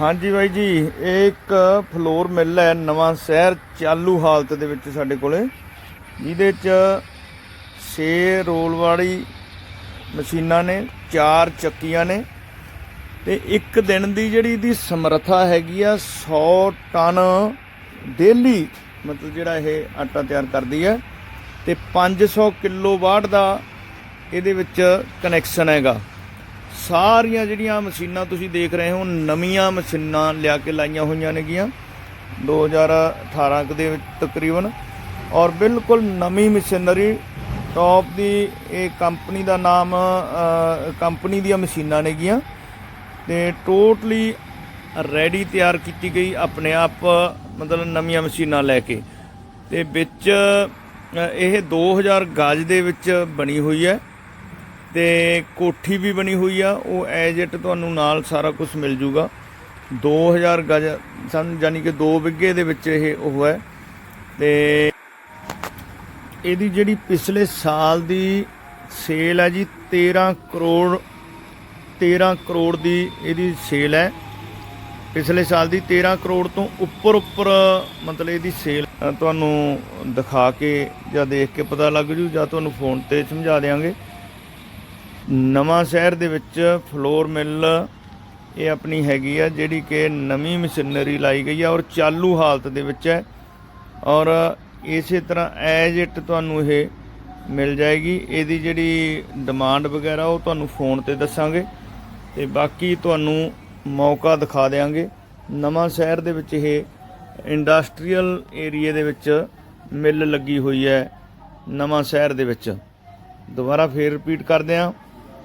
ਹਾਂਜੀ ਬਾਈ ਜੀ, ਇਹ ਇੱਕ ਫਲੋਰ ਮਿਲ ਹੈ, ਨਵਾਂ ਸ਼ਹਿਰ ਚਾਲੂ ਹਾਲਤ ਦੇ ਵਿੱਚ ਸਾਡੇ ਕੋਲੇ। ਜਿਹਦੇ ਚ 6 ਰੋਲ ਵਾਲੀ ਮਸ਼ੀਨਾਂ ਨੇ 4 ਚੱਕੀਆਂ ਨੇ ਤੇ ਇੱਕ ਦਿਨ ਦੀ ਜਿਹੜੀ ਇਹਦੀ ਸਮਰੱਥਾ ਹੈਗੀ ਆ 100 ਟਨ ਡੇਲੀ, ਮਤਲਬ ਜਿਹੜਾ ਇਹ ਆਟਾ ਤਿਆਰ ਕਰਦੀ ਹੈ ਤੇ 500 ਕਿਲੋ ਵਾਟ ਦਾ ਇਹਦੇ ਵਿੱਚ ਕਨੈਕਸ਼ਨ ਹੈਗਾ। ਸਾਰੀਆਂ ਜਿਹੜੀਆਂ ਮਸ਼ੀਨਾਂ ਤੁਸੀਂ ਦੇਖ ਰਹੇ ਹੋ ਨਵੀਆਂ ਮਸ਼ੀਨਾਂ ਲਿਆ ਕੇ ਲਾਈਆਂ ਹੋਈਆਂ ਨੇਗੀਆਂ। 2018 ਕੁ ਦੇ ਵਿੱਚ ਤਕਰੀਬਨ। ਔਰ ਬਿਲਕੁਲ ਨਵੀਂ ਮਸ਼ੀਨਰੀ ਟੌਪ ਦੀ ਇਹ ਕੰਪਨੀ ਦਾ ਨਾਮ ਕੰਪਨੀ ਦੀਆਂ ਮਸ਼ੀਨਾਂ ਨੇਗੀਆਂ। ਤੇ ਟੋਟਲੀ ਰੈਡੀ ਤਿਆਰ ਕੀਤੀ ਗਈ ਆਪਣੇ ਆਪ ਮਤਲਬ ਨਵੀਆਂ ਮਸ਼ੀਨਾਂ ਲੈ ਕੇ। ਤੇ ਵਿੱਚ ਅ, ਇਹ 2000 ਗਜ ਦੇ ਵਿੱਚ ਬਣੀ ਹੋਈ ਹੈ। ਤੇ ਕੋਠੀ ਵੀ ਬਣੀ ਹੋਈ ਆ, ਉਹ ਐਜ ਇਟ ਤੁਹਾਨੂੰ ਨਾਲ ਸਾਰਾ ਕੁਝ ਮਿਲ ਜੂਗਾ। 2000 ਗਜ, ਸਾਨੂੰ ਯਾਨੀ ਕਿ 2 ਵਿਗੇ ਦੇ ਵਿੱਚ ਇਹ ਉਹ ਹੈ। ਤੇ ਇਹਦੀ ਜਿਹੜੀ ਪਿਛਲੇ ਸਾਲ ਦੀ ਸੇਲ ਹੈ ਜੀ 13 ਕਰੋੜ 13 ਕਰੋੜ ਦੀ ਇਹਦੀ ਸੇਲ ਹੈ। ਪਿਛਲੇ ਸਾਲ ਦੀ 13 ਕਰੋੜ ਤੋਂ ਉੱਪਰ ਉੱਪਰ ਮਤਲਬ ਇਹਦੀ ਸੇਲ ਤੁਹਾਨੂੰ ਦਿਖਾ ਕੇ ਜਾਂ ਦੇਖ ਕੇ ਪਤਾ ਲੱਗ ਜੂ ਜਾਂ ਤੁਹਾਨੂੰ ਫੋਨ ਤੇ ਸਮਝਾ ਦੇਵਾਂਗੇ ਨਵਾਂ ਸ਼ਹਿਰ ਦੇ ਵਿੱਚ ਫਲੋਰ ਮਿੱਲ, ਇਹ ਆਪਣੀ ਹੈਗੀ ਆ ਜਿਹੜੀ ਕਿ ਨਵੀਂ ਮਸ਼ੀਨਰੀ ਲਾਈ ਗਈ ਆ ਔਰ ਚਾਲੂ ਹਾਲਤ ਦੇ ਵਿੱਚ ਹੈ। ਔਰ ਇਸੇ ਤਰ੍ਹਾਂ ਐਜ ਇਟ ਤੁਹਾਨੂੰ ਇਹ ਮਿਲ ਜਾਏਗੀ। ਇਹਦੀ ਜਿਹੜੀ ਡਿਮਾਂਡ ਵਗੈਰਾ ਉਹ ਤੁਹਾਨੂੰ ਫੋਨ ਤੇ ਦੱਸਾਂਗੇ ਤੇ ਬਾਕੀ ਤੁਹਾਨੂੰ ਮੌਕਾ ਦਿਖਾ ਦੇਵਾਂਗੇ ਨਵਾਂ ਸ਼ਹਿਰ ਦੇ ਵਿੱਚ ਇਹ ਇੰਡਸਟਰੀਅਲ ਏਰੀਆ ਦੇ ਵਿੱਚ ਮਿੱਲ ਲੱਗੀ ਹੋਈ ਹੈ ਨਵਾਂ ਸ਼ਹਿਰ ਦੇ ਵਿੱਚ। ਦੁਬਾਰਾ ਫੇਰ ਰਿਪੀਟ ਕਰਦੇ ਹਾਂ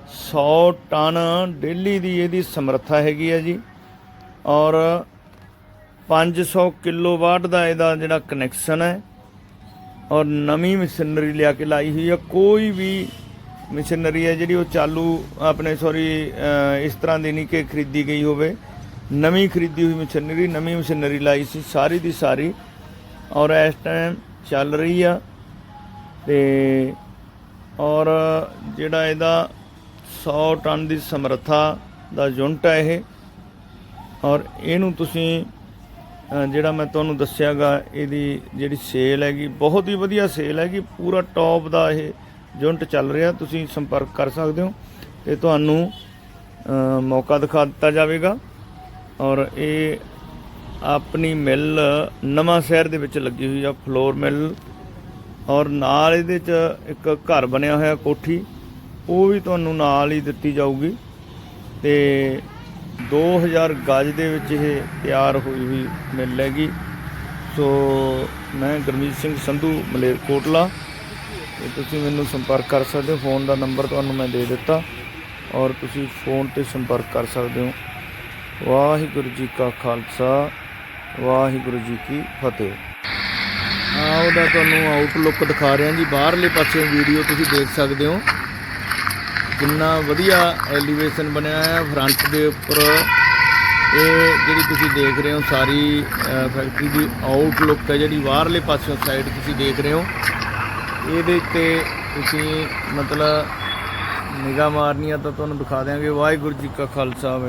100 ਟਨ ਡੇਲੀ ਦੀ ਇਹਦੀ ਸਮਰੱਥਾ ਹੈਗੀ ਹੈ ਜੀ। ਔਰ 500 ਕਿਲੋਵਾਟ ਦਾ ਇਹਦਾ ਜਿਹੜਾ ਕਨੈਕਸ਼ਨ ਹੈ। ਔਰ ਨਵੀਂ ਮਸ਼ੀਨਰੀ ਲਿਆ ਕੇ ਲਾਈ ਹੋਈ ਹੈ ਕੋਈ ਵੀ ਮਸ਼ੀਨਰੀ ਹੈ ਜਿਹੜੀ ਉਹ ਚਾਲੂ ਆਪਣੇ ਸੌਰੀ ਇਸ ਤਰ੍ਹਾਂ ਦੀ ਨਹੀਂ ਕਿ ਖਰੀਦੀ ਗਈ ਹੋਵੇ। ਨਵੀਂ ਖਰੀਦੀ ਹੋਈ ਮਸ਼ੀਨਰੀ, ਨਵੀਂ ਮਸ਼ੀਨਰੀ ਲਾਈ ਸੀ ਸਾਰੀ ਦੀ ਸਾਰੀ। ਔਰ ਇਸ ਟਾਈਮ ਚੱਲ ਰਹੀ ਆ। ਤੇ ਔਰ ਜਿਹੜਾ ਇਹਦਾ 100 ਟਨ ਦੀ ਸਮਰੱਥਾ ਦਾ ਯੂਨਿਟ ਹੈ ਇਹ। ਔਰ ਇਹਨੂੰ ਤੁਸੀਂ ਜਿਹੜਾ ਮੈਂ ਤੁਹਾਨੂੰ ਦੱਸਿਆਗਾ, ਇਹਦੀ ਜਿਹੜੀ ਸੇਲ ਹੈਗੀ, ਬਹੁਤ ਹੀ ਵਧੀਆ ਸੇਲ ਹੈਗੀ, ਪੂਰਾ ਟੌਪ ਦਾ ਇਹ ਯੂਨਿਟ ਚੱਲ ਰਿਹਾ, ਤੁਸੀਂ ਸੰਪਰਕ ਕਰ ਸਕਦੇ ਹੋ। ਤੇ ਤੁਹਾਨੂੰ ਮੌਕਾ ਦਿਖਾ ਦਿੱਤਾ ਜਾਵੇਗਾ। ਔਰ ਇਹ ਆਪਣੀ ਮਿੱਲ ਨਵਾਂ ਸ਼ਹਿਰ ਦੇ ਵਿੱਚ ਲੱਗੀ ਹੋਈ ਆ, ਫਲੋਰ ਮਿੱਲ। ਔਰ ਨਾਲ ਇਹਦੇ 'ਚ ਇੱਕ ਘਰ ਬਣਿਆ ਹੋਇਆ ਕੋਠੀ। ਉਹ ਵੀ ਤੁਹਾਨੂੰ ਨਾਲ ਹੀ ਦਿੱਤੀ ਜਾਊਗੀ ਤੇ 2000 ਗਜ ਦੇ ਵਿੱਚ ਇਹ ਤਿਆਰ ਹੋਈ ਹੋਈ ਮਿਲ ਹੈਗੀ ਸੋ ਮੈਂ ਗੁਰਮੀਤ ਸਿੰਘ ਸੰਧੂ ਮਲੇਰਕੋਟਲਾ ਤੁਸੀਂ ਮੈਨੂੰ ਸੰਪਰਕ ਕਰ ਸਕਦੇ ਹੋ। ਫੋਨ ਦਾ ਨੰਬਰ ਤੁਹਾਨੂੰ ਮੈਂ ਦੇ ਦਿੱਤਾ ਔਰ ਤੁਸੀਂ ਫੋਨ ਤੇ ਸੰਪਰਕ ਕਰ ਸਕਦੇ ਹੋ। ਵਾਹਿਗੁਰੂ ਜੀ ਕਾ ਖਾਲਸਾ, ਵਾਹਿਗੁਰੂ ਜੀ ਕੀ ਫਤਿਹ। ਆ ਉਹਦਾ ਤੁਹਾਨੂੰ ਆਊਟਲੁੱਕ ਦਿਖਾ ਰਿਹਾ ਜੀ। ਬਾਹਰਲੇ ਪਾਸੇ ਵੀਡੀਓ ਤੁਸੀਂ ਦੇਖ ਸਕਦੇ ਹੋ। ਕਿੰਨਾ ਵਧੀਆ ਐਲੀਵੇਸ਼ਨ ਬਣਿਆ ਹੈ ਫਰੰਟ ਦੇ ਉੱਪਰ, ਇਹ ਜਿਹੜੀ ਤੁਸੀਂ ਦੇਖ ਰਹੇ ਹੋ ਸਾਰੀ ਫੈਕਟਰੀ ਦੀ ਆਊਟਲੁੱਕ ਹੈ, ਜਿਹੜੀ ਬਾਹਰਲੇ ਪਾਸਿਓਂ ਸਾਈਡ ਤੁਸੀਂ ਦੇਖ ਰਹੇ ਹੋ। ਇਹਦੇ ਤੇ ਤੁਸੀਂ ਮਤਲਬ ਨਿਗਾਹ ਮਾਰਨੀ ਆ ਤਾਂ ਤੁਹਾਨੂੰ ਦਿਖਾ ਦਿਆਂਗੇ। ਵਾਹਿਗੁਰੂ ਜੀ ਕਾ ਖਾਲਸਾ, ਵਾਹਿਗੁਰੂ